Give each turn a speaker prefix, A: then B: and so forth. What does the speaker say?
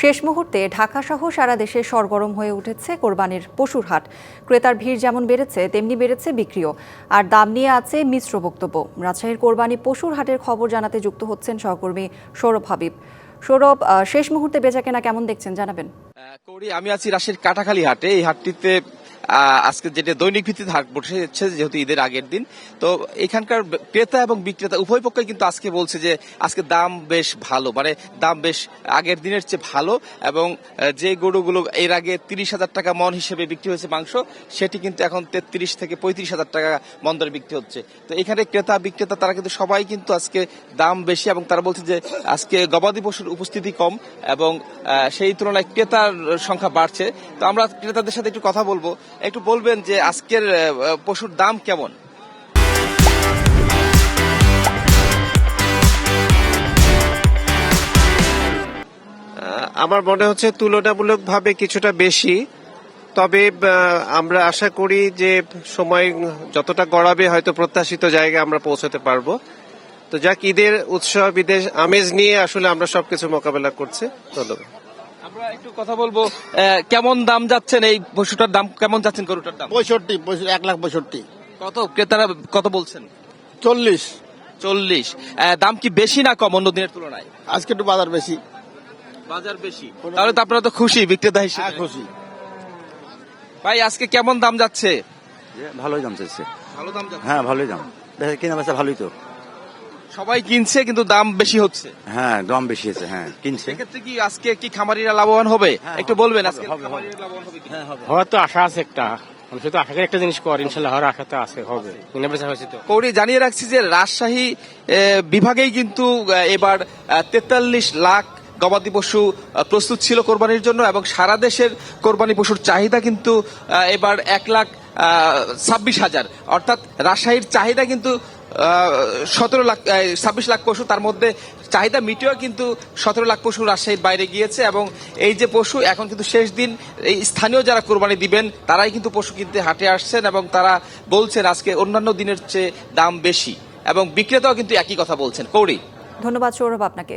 A: শেষ মুহূর্তে ঢাকা সহ সারা দেশে সরগরম হয়ে উঠেছে কোরবানির পশুর হাট। ক্রেতার ভিড় যেমন বেড়েছে, তেমনি বেড়েছে বিক্রিও। আর দাম নিয়ে আছে মিশ্র বক্তব্য। রাজশাহীর কোরবানি পশুর হাটের খবর জানাতে যুক্ত হচ্ছেন সহকর্মী সৌরভ হাবিব। সৌরভ শেষ মুহূর্তে বেচাকেনা কেমন দেখছেন? জানাবেন।
B: আমি আছি রাশির কাটাখালী হাটে। এই হাটটিতে আজকে যেটা দৈনিক ভিত্তিতে হাট বসেছে যেহেতু ঈদের আগের দিন, তো এখানকার ক্রেতা এবং বিক্রেতা উভয় পক্ষই কিন্তু আজকে বলছে যে আজকে দাম বেশ ভালো মানে দাম বেশ আগের দিনের চেয়ে ভালো, এবং যে গরুগুলো এর আগে তিরিশ হাজার টাকা মন হিসেবে বিক্রি হয়েছে মাংস, সেটি কিন্তু এখন তেত্রিশ থেকে পঁয়ত্রিশ হাজার টাকা মন দরে বিক্রি হচ্ছে। তো এখানে ক্রেতা, বিক্রেতা তারা কিন্তু সবাই কিন্তু আজকে দাম বেশি, এবং তারা বলছে যে আজকে গবাদি পশুর উপস্থিতি কম, এবং সেই তুলনায় ক্রেতার সংখ্যা বাড়ছে। তো আমরা ক্রেতাদের সাথে একটু কথা বলব। একটু বলবেন যে আজকের পশুর দাম কেমন?
C: আমার মনে হচ্ছে তুলনামূলকভাবে কিছুটা বেশি। তবে আমরা আশা করি যে সময় যতটা গড়াবে হয়তো প্রত্যাশিত জায়গায় আমরা পৌঁছাতে পারব। তো যাক, ঈদের উৎসব, ঈদের আমেজ নিয়ে আসলে আমরা সবকিছু মোকাবেলা করছি। ধন্যবাদ।
B: আমরা একটু কথা বলব কেমন দাম যাচ্ছেন এই পশুটার দাম? কেমন যাচ্ছেন গরুটার দাম?
D: পঁয়ষট্টি এক লাখ পঁয়ষট্টি।
B: কত? ক্রেতারা কত বলছেন?
D: চল্লিশ।
B: চল্লিশ। দাম কি বেশি না কম অন্য দিনের তুলনায়?
D: আজকে একটু বাজার বেশি।
B: বাজার বেশি। তাহলে তো আপনারা তো খুশি বিক্রেতা
D: হ্যাঁ
B: হিসেবে
D: খুশি।
B: ভাই আজকে কেমন দাম যাচ্ছে?
E: ভালোই দাম চাইছে।
B: ভালো দাম
E: হ্যাঁ ভালোই দাম। কিনা বেচা ভালোই তো।
B: সবাই কিনছে কিন্তু দাম বেশি হচ্ছে।
E: হ্যাঁ দাম বেশি হচ্ছে হ্যাঁ কিনছে।
B: সেক্ষেত্রে কি আজকে কি খামারিরা লাভবান হবে?
E: হ্যাঁ,
B: একটু বলবেন
E: হবে,
B: আজকে খামারিরা লাভবান হবে কিনা?
F: হওয়ার তো আশা আছে একটা। আশা করে একটা জিনিস কর ইনশাল্লাহ হওয়ার আছে হবে। কিনে বেচা হয়েছে তো।
B: কৌরি জানিয়ে রাখছি যে রাজশাহী বিভাগেই কিন্তু এবার তেতাল্লিশ লাখ গবাদি পশু প্রস্তুত ছিল কোরবানির জন্য এবং সারা দেশের কোরবানি পশুর চাহিদা কিন্তু এবার এক লাখ ছাব্বিশ হাজার। অর্থাৎ রাজশাহীর চাহিদা কিন্তু সতেরো লাখ ছাব্বিশ লাখ পশু, তার মধ্যে চাহিদা মিটিয়েও কিন্তু সতেরো লাখ পশু রাজশাহীর বাইরে গিয়েছে এবং এই যে পশু, এখন কিন্তু শেষ দিন, এই স্থানীয় যারা কোরবানি দিবেন, তারাই কিন্তু পশু কিনতে হাটে আসছেন এবং তারা বলছেন আজকে অন্যান্য দিনের চেয়ে দাম বেশি এবং বিক্রেতাও কিন্তু একই কথা বলছেন। কৌরি
A: ধন্যবাদ সৌরভ আপনাকে।